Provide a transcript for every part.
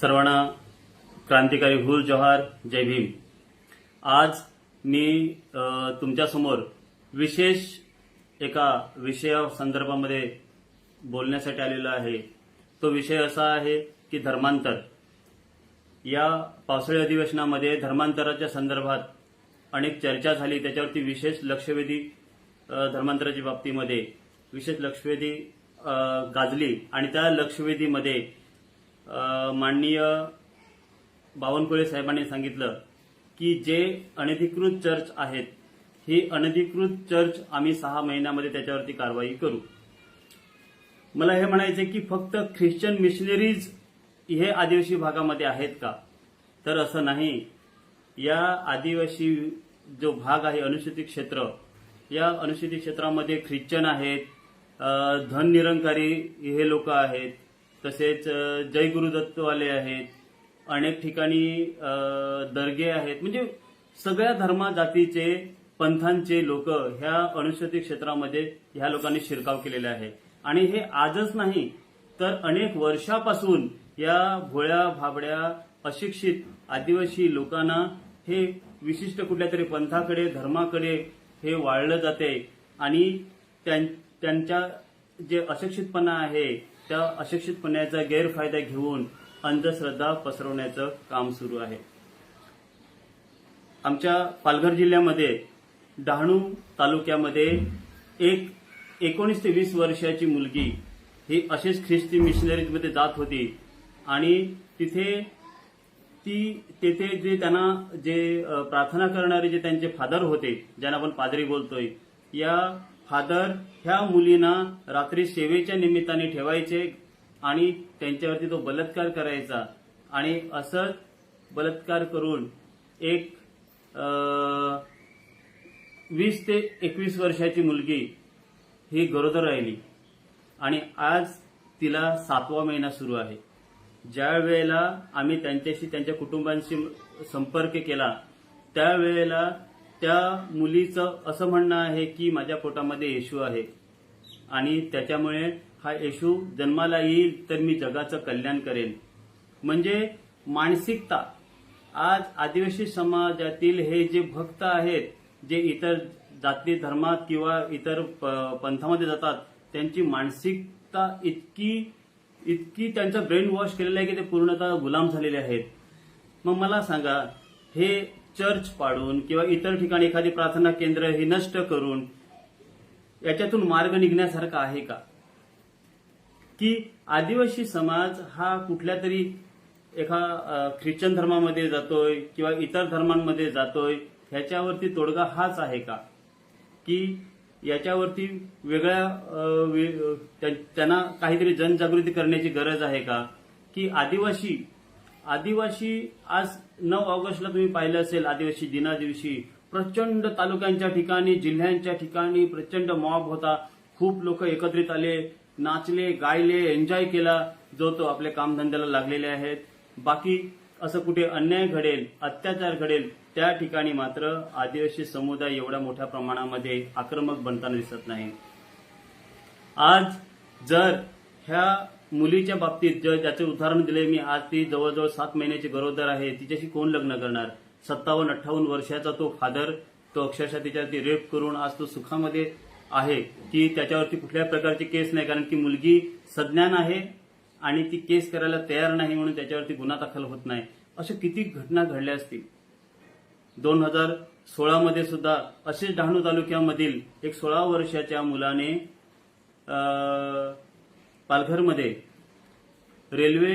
सर्वांना क्रांतिकारी हुल जोहार जय भीम. आज मी तुमच्यासमोर विशेष एका विषया संदर्भामध्ये बोलण्यासाठी आलेला आहे. तो विषय असा आहे की धर्मांतर. या पावसाळी अधिवेशनामध्ये धर्मांतराच्या संदर्भात अनेक चर्चा झाली त्याच्यावरती विशेष लक्षवेधी धर्मांतराच्या बाबतीमध्ये विशेष लक्षवेधी गाजली आणि त्या लक्षवेधीमध्ये माननीय बावनकुळे साहेबांनी सांगितलं की जे अनधिकृत चर्च आहेत ही अनधिकृत चर्च आम्ही सहा महिन्यामध्ये त्याच्यावरती कारवाई करू. मला हे म्हणायचे की फक्त ख्रिश्चन मिशनरीज हे आदिवासी भागामध्ये आहेत का? तर असं नाही. या आदिवासी जो भाग आहे अनुसूचित क्षेत्र या अनुसूचित क्षेत्रामध्ये ख्रिश्चन आहेत धन निरंकारी हे लोक आहेत तसेच जय गुरुदत्तवाले आहेत. अनेक ठिकाणी दर्गे आहेत. म्हणजे सगळ्या धर्मा जातीचे पंथांचे लोक ह्या अनुसूचित क्षेत्रामध्ये ह्या लोकांनी शिरकाव केलेला आहे. आणि हे आजच नाही तर अनेक वर्षापासून या भोळ्या भाबड्या अशिक्षित आदिवासी लोकांना हे विशिष्ट कुठल्या तरी पंथाकडे धर्माकडे हे वाळलं जाते. आणि त्यां- त्यांच्या जे अशिक्षितपणा आहे त्या अशिक्षितपणाचा गैरफायदा घेऊन अंधश्रद्धा पसरवण्याचं काम सुरू आहे. आमच्या पालघर जिल्ह्यामध्ये डहाणू तालुक्यामध्ये एक एकोणीस ते वीस वर्षाची मुलगी ही अशीच ख्रिस्ती मिशनरीजमध्ये जात होती आणि तिथे ती तेथे जे त्यांना जे प्रार्थना करणारे जे त्यांचे फादर होते ज्यांना आपण पादरी बोलतोय या फादर ह्या मुलींना रात्री सेवेच्या निमित्ताने ठेवायचे आणि त्यांच्यावरती तो बलात्कार करायचा. आणि असं बलात्कार करून एक वीस ते एकवीस वर्षाची मुलगी ही गरोदर राहिली. आणि आज तिला सातवा महिना सुरू आहे. ज्या वेळेला आम्ही त्यांच्याशी त्यांच्या कुटुंबांशी संपर्क केला त्यावेळेला त्या मुलीचं असं म्हणणं आहे की माझ्या पोटामध्ये येशू आहे. आणि त्याच्यामुळे हा येशू जन्माला येईल तर मी जगाचं कल्याण करेन. म्हणजे मानसिकता. आज आदिवासी समाजातील हे जे भक्त आहेत जे इतर जाती धर्मात किंवा इतर प- पंथामध्ये जातात त्यांची मानसिकता इतकी इतकी त्यांचं ब्रेन वॉश केलेलं आहे की ते पूर्णतः गुलाम झालेले आहेत. मग मला सांगा हे चर्च पाडून किंवा इतर ठिकाणी एखादी प्रार्थना केंद्र ही नष्ट करून याच्यातून मार्ग निघण्यासारखा आहे का? की आदिवासी समाज हा कुठल्या तरी एका ख्रिश्चन धर्मामध्ये जातोय किंवा इतर धर्मांमध्ये जातोय ह्याच्यावरती तोडगा हाच आहे का? की याच्यावरती वेगळ्या वे- त्या- त्यांना काहीतरी जनजागृती करण्याची गरज आहे का? की आदिवासी आदिवासी आज नऊ ऑगस्टला तुम्ही पाहिलं असेल आदिवासी दिना दिवशी प्रचंड तालुक्यांच्या ठिकाणी जिल्ह्यांच्या ठिकाणी प्रचंड मॉब होता. खूप लोक एकत्रित आले नाचले गायले एन्जॉय केला जो तो आपल्या कामधंद्याला लागलेले आहेत. बाकी असं कुठे अन्याय घडेल अत्याचार घडेल त्या ठिकाणी मात्र आदिवासी समुदाय एवढ्या मोठ्या प्रमाणामध्ये आक्रमक बनताना दिसत नाही. आज जर ह्या मुलीच्या बाबतीत जर ज्याचे उदाहरण दिले मी आज ती जवळजवळ सात महिन्याची गरोदर आहे तिच्याशी कोण लग्न करणार? सत्तावन्न अठ्ठावन्न वर्षाचा तो फादर तो अक्षरशः त्याच्यावरती रेप करून आज तो सुखामध्ये आहे. की त्याच्यावरती कुठल्याही प्रकारची केस नाही कारण की मुलगी सज्ञान आहे आणि ती केस करायला तयार नाही म्हणून त्याच्यावरती गुन्हा दाखल होत नाही. अशा किती घटना घडल्या असतील? दोन हजार सोळामध्ये सुद्धा असेच डहाणू तालुक्यामधील एक सोळा वर्षाच्या मुलाने पालघरमध्ये रेल्वे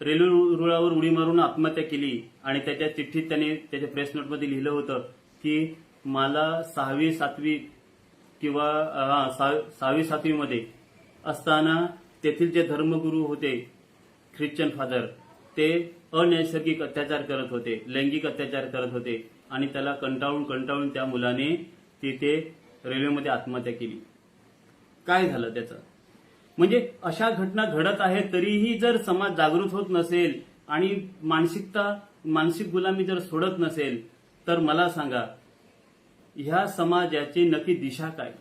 रेल्वे रुळावर उडी मारून आत्महत्या केली. आणि त्याच्या चिठ्ठीत त्याने त्याच्या प्रेस नोटमध्ये लिहिलं होतं की मला सहावी सातवी किंवा सहा- सहावी सातवीमध्ये असताना तेथील जे धर्मगुरू होते ख्रिश्चन फादर ते अनैसर्गिक अत्याचार करत होते लैंगिक अत्याचार करत होते आणि त्याला कंटाळून कंटाळून त्या मुलाने तिथे रेल्वेमध्ये आत्महत्या केली. काय झालं त्याचं? म्हणजे अशा घटना घडत आहेत तरीही जर समाज जागृत होत नसेल आणि मानसिकता मानसिक गुलामी जर सोडत नसेल तर मला सांगा ह्या समाजाची नक्की दिशा काय?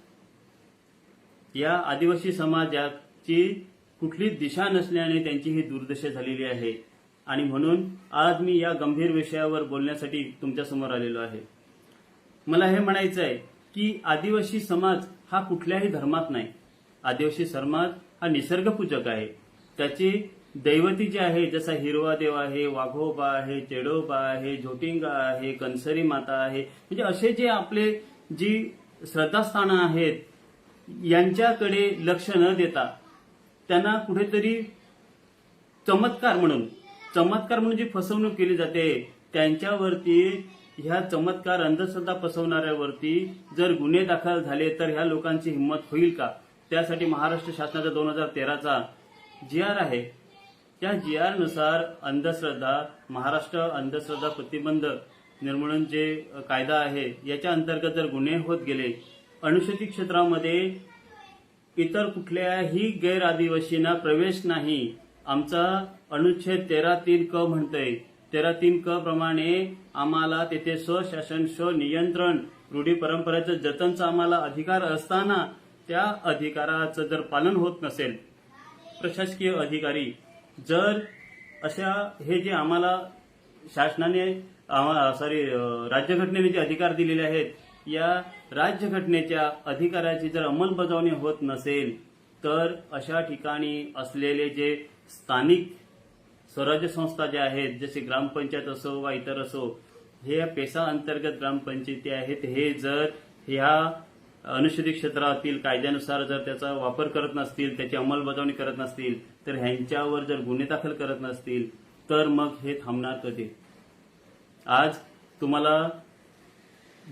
या आदिवासी समाजाची कुठलीच दिशा नसल्याने त्यांची ही दुर्दशा झालेली आहे. आणि म्हणून आज मी या गंभीर विषयावर बोलण्यासाठी तुमच्यासमोर आलेलो आहे. मला हे म्हणायचं आहे की आदिवासी समाज हा कुठल्याही धर्मात नाही. आदिवासी समाज हा निसर्गपूजक आहे. त्याची दैवती जे आहे जसा हिरवा देव आहे वाघोबा आहे चेडोबा आहे झोटिंगा आहे कनसरी माता आहे म्हणजे असे जे आपले जी श्रद्धास्थानं आहेत यांच्याकडे लक्ष न देता त्यांना कुठेतरी चमत्कार म्हणून चमत्कार म्हणून जी फसवणूक केली जाते त्यांच्यावरती ह्या चमत्कार अंधश्रद्धा फसवणाऱ्यावरती जर गुन्हे दाखल झाले तर ह्या लोकांची हिंमत होईल का? त्यासाठी महाराष्ट्र शासनाचा दोन हजार तेराचा जी आर आहे त्या जी आरनुसार अंधश्रद्धा महाराष्ट्र अंधश्रद्धा प्रतिबंध निर्मूलन जे कायदा आहे याच्या अंतर्गत जर गुन्हे होत गेले अनुसूचित क्षेत्रामध्ये इतर कुठल्याही गैर आदिवासींना प्रवेश नाही आमचा अनुच्छेद तेरा तीन क म्हणतोय. तेरा तीन क प्रमाणे आम्हाला तेथे स्वशासन स्वनियंत्रण रूढी परंपरेचं जतनचा आम्हाला अधिकार असताना त्या अधिकाराचं जर पालन होत नसेल प्रशासकीय अधिकारी जर अशा हे जे आम्हाला शासनाने सॉरी राज्यघटनेने जे अधिकार दिलेले आहेत या राज्यघटनेच्या अधिकाराची जर अंमलबजावणी होत नसेल तर अशा ठिकाणी असलेले जे स्थानिक स्वराज्य संस्था ज्या आहेत जसे ग्रामपंचायत असो वा इतर असो हे या पेसा अंतर्गत ग्रामपंचायती आहेत हे जर ह्या अनुसूचित क्षेत्रातील कायद्यानुसार जर त्याचा वापर करत नसतील त्याची अंमलबजावणी करत नसतील तर ह्यांच्यावर जर गुन्हे दाखल करत नसतील तर मग हे थांबणार कधी? आज तुम्हाला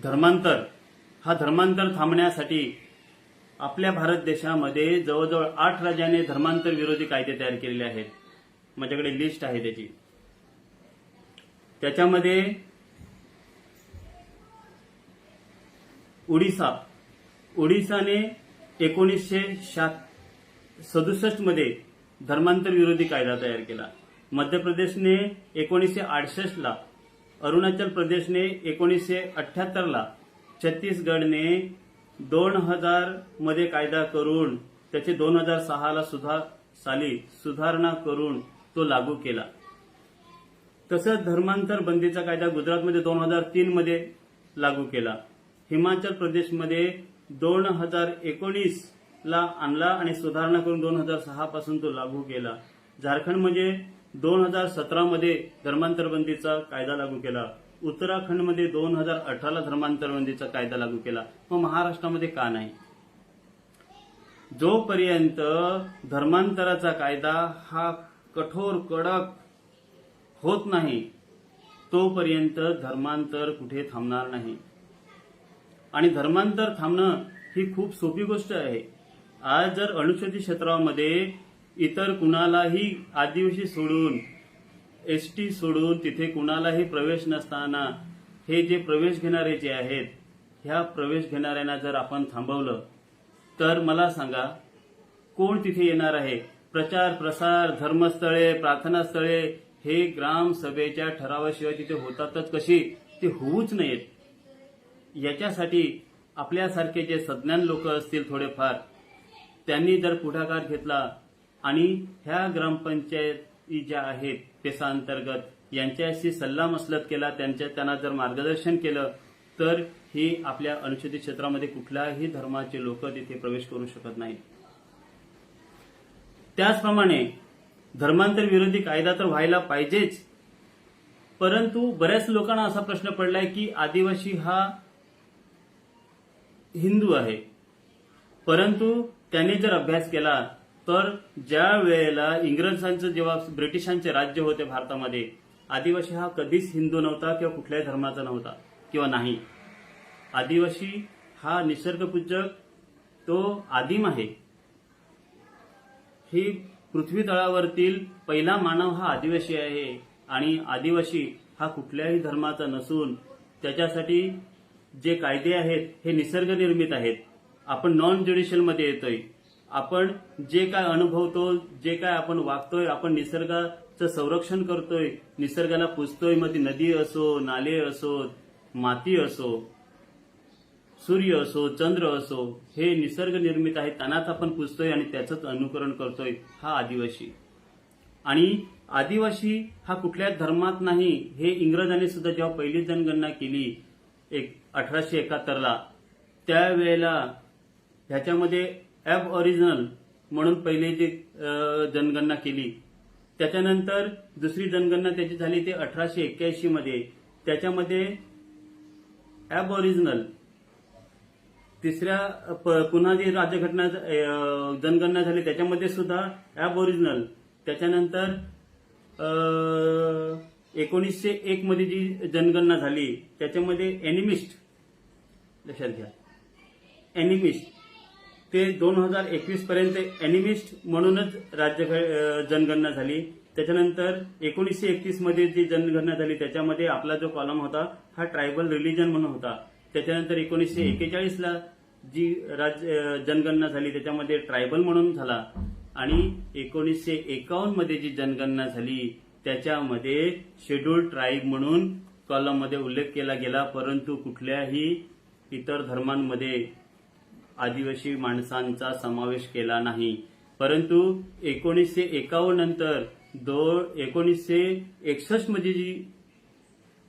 धर्मांतर हा धर्मांतर थांबण्यासाठी आपल्या भारत देशामध्ये जवळजवळ आठ राज्याने धर्मांतर विरोधी कायदे तयार केलेले आहेत. माझ्याकडे लिस्ट आहे त्याची. त्याच्यामध्ये ओडिसा ओडिसाने एकोणीसशे सदुसष्टमध्ये धर्मांतर विरोधी कायदा तयार केला. मध्य प्रदेशने एकोणीसशे अडसष्टला अरुणाचल प्रदेशने एकोणीसशे अठ्याहत्तर ला छत्तीसगडने दोन हजारमध्ये कायदा करून त्याचे दोन हजार सहा ला सुधार साली सुधारणा करून तो लागू केला. तसंच धर्मांतर बंदीचा कायदा गुजरातमध्ये दोन हजार तीन मध्ये लागू केला. हिमाचल प्रदेशमध्ये दोन हजार एकोणीस ला आणला आणि सुधारणा करून दोन हजार सहा पासून तो लागू केला. झारखंडमध्ये म्हणजे दोन हजार सतरा मध्ये कायदा लागू केला. उत्तराखंडमध्ये दोन हजार अठराला धर्मांतरबंदीचा कायदा लागू केला. मग महाराष्ट्रामध्ये का नाही? जोपर्यंत धर्मांतराचा कायदा हा कठोर कडक होत नाही तोपर्यंत धर्मांतर कुठे थांबणार नाही. आणि धर्मांतर थांबणं ही खूप सोपी गोष्ट आहे. आज जर अनुसूचित क्षेत्रामध्ये इतर कुणालाही आदिवासी सोडून एस टी सोडून तिथे कुणालाही प्रवेश नसताना हे जे प्रवेश घेणारे जे आहेत ह्या प्रवेश घेणाऱ्यांना जर आपण थांबवलं तर मला सांगा कोण तिथे येणार आहे? प्रचार प्रसार धर्मस्थळे प्रार्थनास्थळे हे ग्रामसभेच्या ठरावाशिवाय तिथे होतातच कशी? ते होऊच नयेत. याच्यासाठी आपल्यासारखे जे सज्ञान लोक असतील थोडेफार त्यांनी जर पुढाकार घेतला आणि ह्या ग्रामपंचायती ज्या आहेत पेसा अंतर्गत यांच्याशी सल्ला मसलत केला त्यांच्या त्यांना जर मार्गदर्शन केलं तर ही आपल्या अनुसूचित क्षेत्रामध्ये कुठल्याही धर्माचे लोक तिथे प्रवेश करू शकत नाहीत. त्याचप्रमाणे धर्मांतर विरोधी कायदा तर व्हायला पाहिजेच परंतु बऱ्याच लोकांना असा प्रश्न पडलाय की आदिवासी हा हिंदू आहे. परंतु त्याने जर अभ्यास केला तर ज्या वेळेला इंग्रजांचं जेव्हा ब्रिटिशांचे राज्य होते भारतामध्ये आदिवासी हा कधीच हिंदू नव्हता किंवा कुठल्याही धर्माचा नव्हता किंवा नाही. आदिवासी हा निसर्गपूजक तो आदिम आहे. ही पृथ्वी तळावरतील पहिला मानव हा आदिवासी आहे आणि आदिवासी हा कुठल्याही धर्माचा नसून त्याच्यासाठी जे कायदे आहेत हे निसर्गनिर्मित आहेत. आपण नॉन ज्युडिशियलमध्ये येतोय. आपण जे काय अनुभवतो जे काय आपण वागतोय आपण निसर्गाचं संरक्षण करतोय निसर्गाला पुजतोय मग ती नदी असो नाले असो माती असो सूर्य असो चंद्र असो हे निसर्ग निर्मित आहे त्यांनाच आपण पुजतोय आणि त्याचंच अनुकरण करतोय हा आदिवासी. आणि आदिवासी हा कुठल्याच धर्मात नाही हे इंग्रजांनी सुद्धा जेव्हा पहिली जनगणना केली एक अठराशे एकाहत्तरला. त्यावेळेला ह्याच्यामध्ये ॲब ऑरिजिनल म्हणून पहिले जे जनगणना केली. त्याच्यानंतर दुसरी जनगणना त्याची झाली ते अठराशे एक्क्याऐंशी मध्ये. त्याच्यामध्ये ॲब ऑरिजिनल तिसऱ्या प- पुन्हा जी राज्यघटना जनगणना झाली त्याच्यामध्ये सुद्धा ॲब ओरिजिनल त्याच्यानंतर एकोणीसशे एक मध्ये जी जनगणना झाली त्याच्यामध्ये एनिमिस्ट लक्षात घ्या. एनिमिस्ट ते दोन हजार एकवीस पर्यंत एनिमिस्ट म्हणूनच राज्य जनगणना झाली. त्याच्यानंतर एकोणीसशे एकतीसमध्ये जी जनगणना झाली त्याच्यामध्ये आपला जो कॉलम होता हा ट्रायबल रिलीजन म्हणून होता. त्याच्यानंतर एकोणीसशे एकेचाळीसला जी राज्य जनगणना झाली त्याच्यामध्ये ट्रायबल म्हणून झाला. आणि एकोणीसशे एकावन्नमध्ये जी जनगणना झाली त्याच्यामध्ये शेड्यूल्ड ट्राईब म्हणून कॉलममध्ये उल्लेख केला गेला परंतु कुठल्याही इतर धर्मांमध्ये आदिवासी माणसांचा समावेश केला नाही. परंतु एकोणीसशे एकावन्न नंतर दो एकोणीसशे एकसष्टमध्ये जी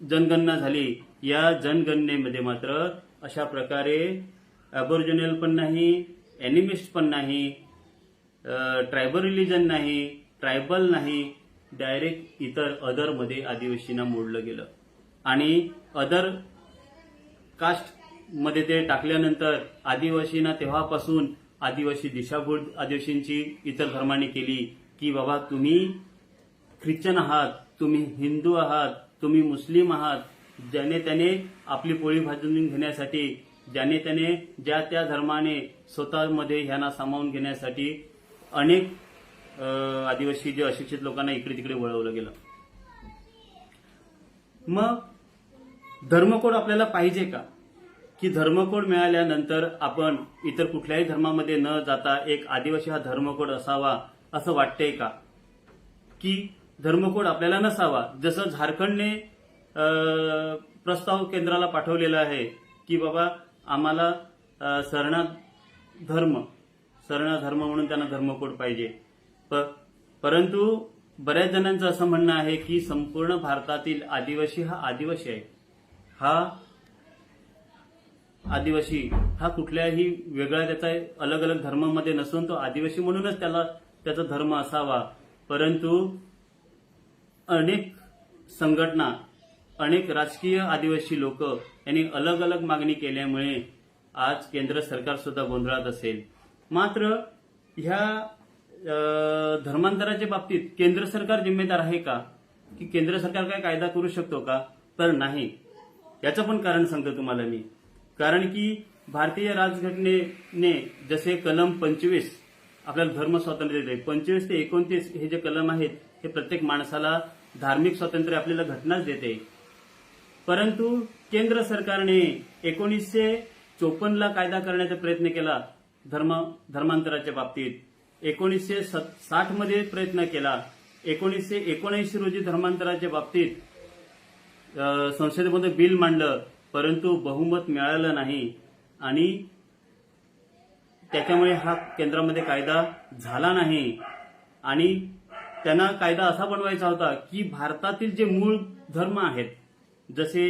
जनगणना झाली या जनगणनेमध्ये मात्र अशा प्रकारे अबोरिजिनल पण नाही एनिमिस्ट पण नाही ट्रायबल रिलीजन नाही ट्रायबल नाही डायरेक्ट इतर अदरमध्ये आदिवासींना मोडलं गेलं. आणि अदर कास्टमध्ये ते टाकल्यानंतर आदिवासींना तेव्हापासून आदिवासी दिशाभूल आदिवासींची इतर धर्माने केली की बाबा तुम्ही ख्रिश्चन आहात तुम्ही हिंदू आहात तुम्ही मुस्लिम आहात ज्याने त्याने आपली पोळी भाजून घेण्यासाठी ज्याने त्याने ज्या त्या धर्माने स्वतःमध्ये ह्यांना सामावून घेण्यासाठी अनेक आदिवासी जे अशिक्षित लोकांना इकडे तिकडे वळवलं गेलं. मग धर्मकोड आपल्याला पाहिजे का? की धर्मकोड मिळाल्यानंतर आपण इतर कुठल्याही धर्मामध्ये न जाता एक आदिवासी हा धर्मकोड असावा असं वाटतंय का? की धर्मकोड आपल्याला नसावा? जसं झारखंडने प्रस्ताव केंद्राला पाठवलेला आहे की बाबा आम्हाला सरणा धर्म सरणा धर्म म्हणून त्यांना धर्मकोड पाहिजे. पर परंतु बऱ्याच जणांचं असं म्हणणं आहे की संपूर्ण भारतातील आदिवासी हा आदिवासी आहे. हा आदिवासी हा कुठल्याही वेगळा त्याचा अलग अलग धर्मामध्ये नसून तो आदिवासी म्हणूनच त्याला त्याचा धर्म असावा. परंतु अनेक संघटना अनेक राजकीय आदिवासी लोक यांनी अलग अलग मागणी केल्यामुळे आज केंद्र सरकार सुद्धा गोंधळात असेल. मात्र ह्या धर्मांतराच्या बाबतीत केंद्र सरकार जिम्मेदार आहे का? की केंद्र सरकार काय कायदा करू शकतो का? तर नाही. याचं पण कारण सांगतो तुम्हाला मी. कारण की भारतीय राजघटनेने जसे कलम पंचवीस आपल्याला धर्म स्वातंत्र्य देते. पंचवीस ते एकोणतीस हे जे कलम आहेत हे प्रत्येक माणसाला धार्मिक स्वातंत्र्य आपल्याला घटनाच देते. परंतु केंद्र सरकारने एकोणीसशे चोपन्नला कायदा करण्याचा प्रयत्न केला धर्म धर्मांतराच्या बाबतीत. एकोणीसशे साठमध्ये प्रयत्न केला. एकोणीसशे एकोणऐंशी रोजी धर्मांतराच्या बाबतीत संसदेमध्ये बिल मांडलं परंतु बहुमत मिळालं नाही. आणि त्याच्यामुळे हा केंद्रामध्ये कायदा झाला नाही. आणि त्यांना कायदा असा बनवायचा होता की भारतातील जे मूळ धर्म आहेत जसे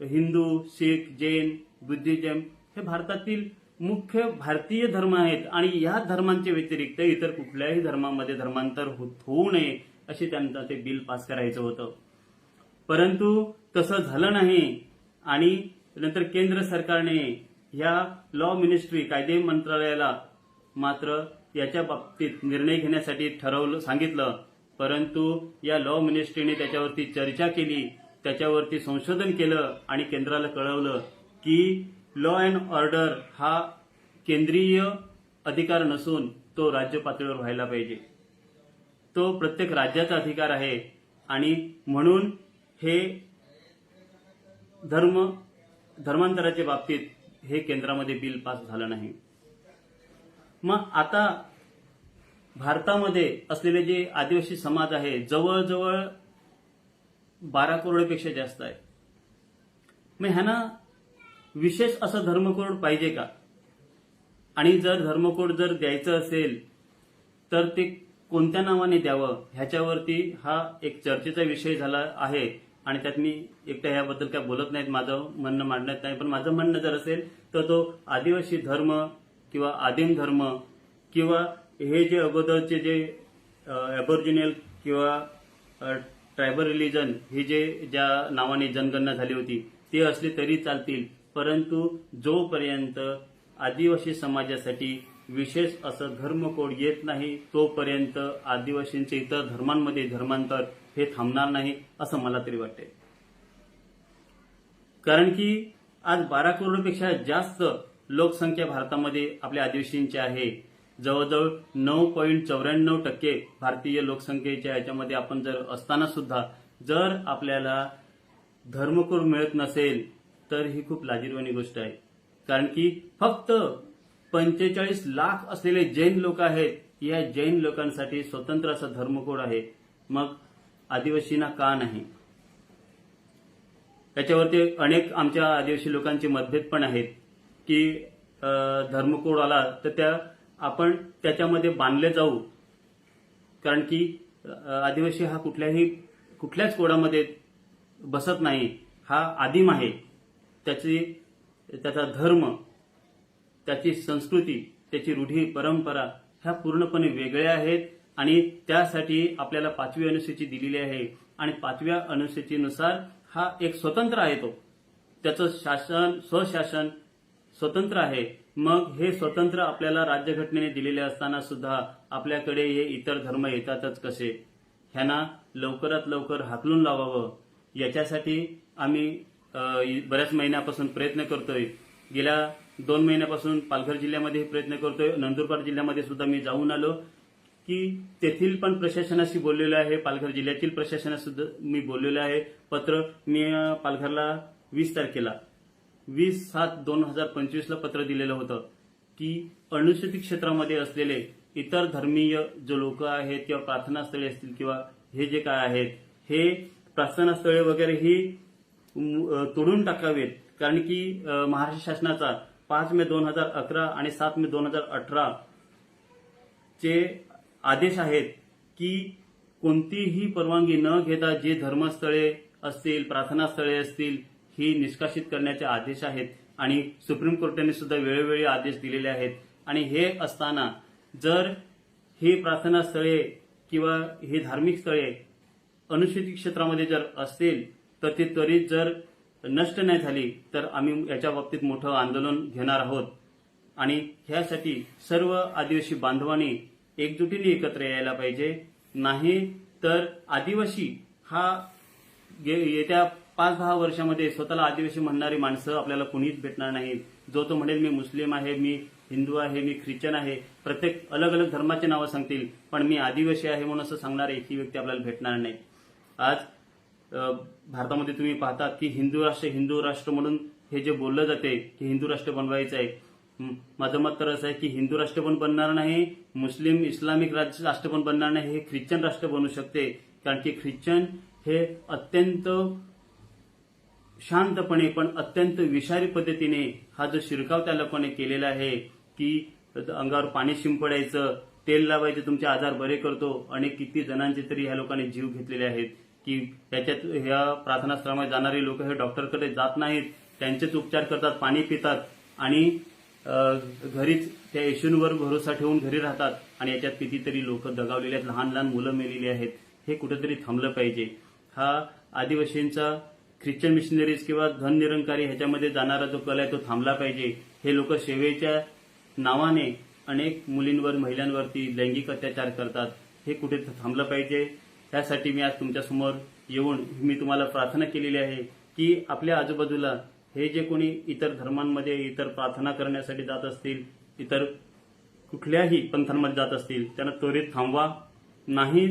हिंदू शीख जैन बुद्धिजम हे भारतातील मुख्य भारतीय धर्म आहेत आणि या धर्मांच्या व्यतिरिक्त इतर कुठल्याही धर्मामध्ये धर्मांतर होत- होऊ नये असे त्यांचं ते बिल पास करायचं होतं. परंतु तसं झालं नाही आणि नंतर केंद्र सरकारने ह्या लॉ मिनिस्ट्री कायदे मंत्रालयाला मात्र याच्या बाबतीत निर्णय घेण्यासाठी ठरवलं सांगितलं. परंतु या लॉ मिनिस्ट्रीने त्याच्यावरती चर्चा केली त्याच्यावरती संशोधन केलं आणि केंद्राला कळवलं की लॉ अँड ऑर्डर हा केंद्रीय अधिकार नसून तो राज्य पातळीवर व्हायला पाहिजे. तो प्रत्येक राज्याचा अधिकार आहे आणि म्हणून हे धर्म धर्मांतराच्या बाबतीत हे केंद्रामध्ये बिल पास झालं नाही. मग आता भारतामध्ये असलेले जे आदिवासी समाज आहे जवळजवळ बारा करोडपेक्षा जास्त आहे. मग ह्यांना विशेष असं धर्मकोड पाहिजे का? आणि जर धर्मकोड जर द्यायचं असेल तर ते कोणत्या नावाने द्यावं? ह्याच्यावरती हा एक चर्चेचा विषय झाला आहे आणि त्यात मी एकट्या ह्याबद्दल काय बोलत नाहीत माझं म्हणणं मांडण्यात नाही. पण माझं म्हणणं जर असेल तर तो आदिवासी धर्म किंवा आदिम धर्म किंवा हे जे अगोदरचे जे ॲबॉर्जिनल किंवा ट्रायबल रिलीजन ही जे ज्या नावाने जनगणना झाली होती ते असले तरी चालतील. परंतु जोपर्यंत आदिवासी समाजासाठी विशेष असं धर्मकोड येत नाही तोपर्यंत आदिवासींचे इतर धर्मांमध्ये धर्मांतर हे थांबणार नाही असं मला तरी वाटते कारण की आज बारा करोडपेक्षा जास्त लोकसंख्या भारतामध्ये आपल्या आदिवासींची आहे. जवळजवळ नऊ पॉईंट चौऱ्याण्णव टक्के भारतीय लोकसंख्येच्या याच्यामध्ये आपण जर असताना सुद्धा जर आपल्याला धर्मकोड मिळत नसेल तर ही खूप लाजीरवाणी गोष्ट आहे. कारण की फक्त पंचेचाळीस लाख असलेले जैन लोक आहेत या जैन लोकांसाठी स्वतंत्र असा धर्मकोड आहे. मग आदिवासींना का नाही? त्याच्यावरती अनेक आमच्या आदिवासी लोकांचे मतभेद पण आहेत की धर्मकोड आला तर त्या आपण त्याच्यामध्ये बांधले जाऊ. कारण की आदिवासी हा कुठल्याही कुठल्याच कोडामध्ये बसत नाही. हा आदिम आहे. त्याची त्याचा धर्म त्याची संस्कृती त्याची रूढी परंपरा ह्या पूर्णपणे वेगळ्या आहेत आणि त्यासाठी आपल्याला पाचवी अनुसूची दिलेली आहे. आणि पाचव्या अनुसूचीनुसार हा एक स्वतंत्र आहे तो. त्याचं शासन स्वशासन स्वतंत्र आहे. मग हे स्वतंत्र आपल्याला राज्यघटनेने दिलेले असताना सुद्धा आपल्याकडे हे इतर धर्म येतातच कसे? ह्यांना लवकरात लवकर हाकलून लावावं. याच्यासाठी आम्ही बऱ्याच महिन्यापासून प्रयत्न करतोय. गेल्या दोन महिन्यापासून पालघर जिल्ह्यामध्ये प्रयत्न करतोय. नंदुरबार जिल्ह्यामध्ये सुद्धा मी जाऊन आलो की तेथील पण प्रशासनाशी बोललेलो आहे. पालघर जिल्ह्यातील प्रशासनासुद्धा मी बोललेलो आहे. पत्र मी पालघरला वीस तारखेला वीस सात दोन हजार पंचवीसला पत्र दिलेलं होतं की अनुसूचित क्षेत्रामध्ये असलेले इतर धर्मीय जो लोक आहेत किंवा प्रार्थनास्थळे असतील किंवा हे जे काय आहेत हे प्रार्थनास्थळे वगैरे ही तोडून टाकावेत. कारण की महाराष्ट्र शासनाचा पाच मे दोन हजार अकरा आणि सात मे दोन हजार अठरा चे आदेश आहेत की कोणतीही परवानगी न घेता जे धर्मस्थळे असतील प्रार्थनास्थळे असतील ही निष्कासित करण्याचे आदेश आहेत. आणि सुप्रीम कोर्टाने सुद्धा वेळोवेळी आदेश दिलेले आहेत. आणि हे असताना जर ही प्रार्थनास्थळे किंवा ही धार्मिक स्थळे अनुसूचित क्षेत्रामध्ये जर असतील तर ती त्वरित जर नष्ट नाही झाली तर आम्ही याच्या बाबतीत मोठं आंदोलन घेणार आहोत. आणि ह्यासाठी सर्व आदिवासी बांधवांनी एकजुटीने एकत्र यायला पाहिजे. नाही तर आदिवासी हा गे- येत्या पाच दहा वर्षामध्ये स्वतःला आदिवासी म्हणणारी माणसं आपल्याला कुणीच भेटणार नाहीत. जो तो म्हणेल मी मुस्लिम आहे मी हिंदू आहे मी ख्रिश्चन आहे प्रत्येक अलग अलग धर्माचे नावं सांगतील. पण मी आदिवासी आहे म्हणून असं सांगणारी एकही व्यक्ती आपल्याला भेटणार नाही आज भारतामध्ये तुम्ही पाहता की हिंदू राष्ट्र हिंदू राष्ट्र म्हणून हे जे बोललं जाते की हिंदू राष्ट्र बनवायचं आहे. माझं मत तर असं आहे की हिंदू राष्ट्र पण बनणार नाही मुस्लिम इस्लामिक राज्य राष्ट्र पण बनणार नाही हे ख्रिश्चन राष्ट्र बनू शकते. कारण की ख्रिश्चन हे अत्यंत शांतपणे पण अत्यंत विषारी पद्धतीने हा जो शिरकाव त्या लोकांनी केलेला आहे की अंगावर पाणी शिंपडायचं तेल लावायचं तुमचे आजार बरे करतो आणि किती जणांचे तरी ह्या लोकांनी जीव घेतलेले आहेत. की त्याच्यात ह्या प्रार्थनास्थळामध्ये जाणारे लोक हे डॉक्टरकडे जात नाहीत. त्यांचेच उपचार करतात पाणी पितात आणि घरीच त्या येशूंवर भरोसा ठेवून घरी राहतात. आणि याच्यात कितीतरी लोक दगावलेले आहेत लहान लहान मुलं मेलेली आहेत. हे कुठेतरी थांबलं पाहिजे. हा आदिवासींचा ख्रिश्चन मिशनरीज किंवा धन निरंकारी ह्याच्यामध्ये जाणारा जो कल आहे तो थांबला पाहिजे. हे लोक सेवेच्या नावाने अनेक मुलींवर महिलांवरती लैंगिक अत्याचार करतात. हे कुठे थांबलं पाहिजे. त्यासाठी मी आज तुमच्यासमोर येऊन मी तुम्हाला प्रार्थना केलेली आहे की आपल्या आजूबाजूला हे जे कोणी इतर धर्मांमध्ये इतर प्रार्थना करण्यासाठी जात असतील इतर कुठल्याही पंथांमध्ये जात असतील त्यांना त्वरित थांबवा. नाही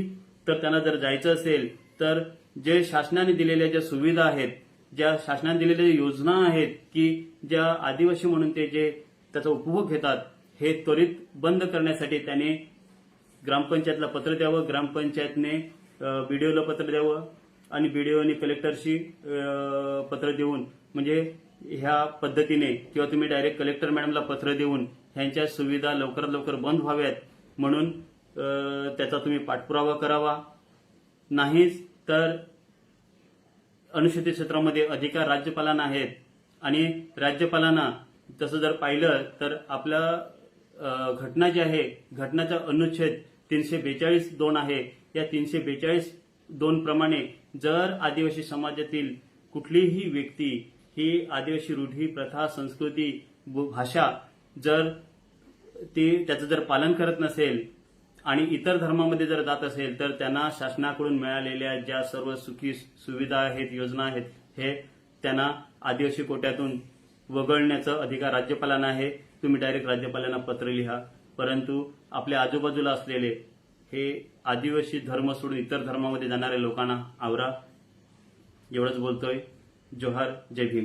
तर त्यांना जर जायचं असेल तर जे शासनाने दिलेल्या ज्या सुविधा आहेत ज्या शासनाने दिलेल्या ज्या योजना आहेत की ज्या आदिवासी म्हणून ते जे त्याचा उपभोग घेतात हे त्वरित बंद करण्यासाठी त्याने ग्रामपंचायतला पत्र द्यावं. ग्रामपंचायतने बीडीओला पत्र द्यावं आणि बीडीओने कलेक्टरशी पत्र देऊन म्हणजे ह्या पद्धतीने किंवा तुम्ही डायरेक्ट कलेक्टर मॅडमला पत्र देऊन ह्यांच्या सुविधा लवकरात लवकर बंद व्हाव्यात म्हणून त्याचा तुम्ही पाठपुरावा करावा. नाहीच तर अनुसूचित क्षेत्रामध्ये अधिकार राज्यपालांना आहेत आणि राज्यपालांना तसं जर पाहिलं तर आपल्या घटना जी आहे घटनाचा अनुच्छेद तीनशे बेचाळीस दोन आहे. या तीनशे बेचाळीस दोन प्रमाणे जर आदिवासी समाजातील कुठलीही व्यक्ती ही आदिवासी रूढी प्रथा संस्कृती भाषा जर ती त्याचं जर पालन करत नसेल आणि इतर धर्मामध्ये जर जात असेल तर त्यांना शासनाकडून मिळालेल्या ज्या सर्व सुखी सुविधा आहेत योजना आहेत हे त्यांना आदिवासी कोट्यातून वगळण्याचा अधिकार राज्यपालांना आहे. तुम्ही डायरेक्ट राज्यपालांना पत्र लिहा. परंतु आपल्या आजूबाजूला असलेले हे आदिवासी धर्म सोडून इतर धर्मामध्ये जाणाऱ्या लोकांना आवरा. एवढंच बोलतोय. जोहार. जय भीम.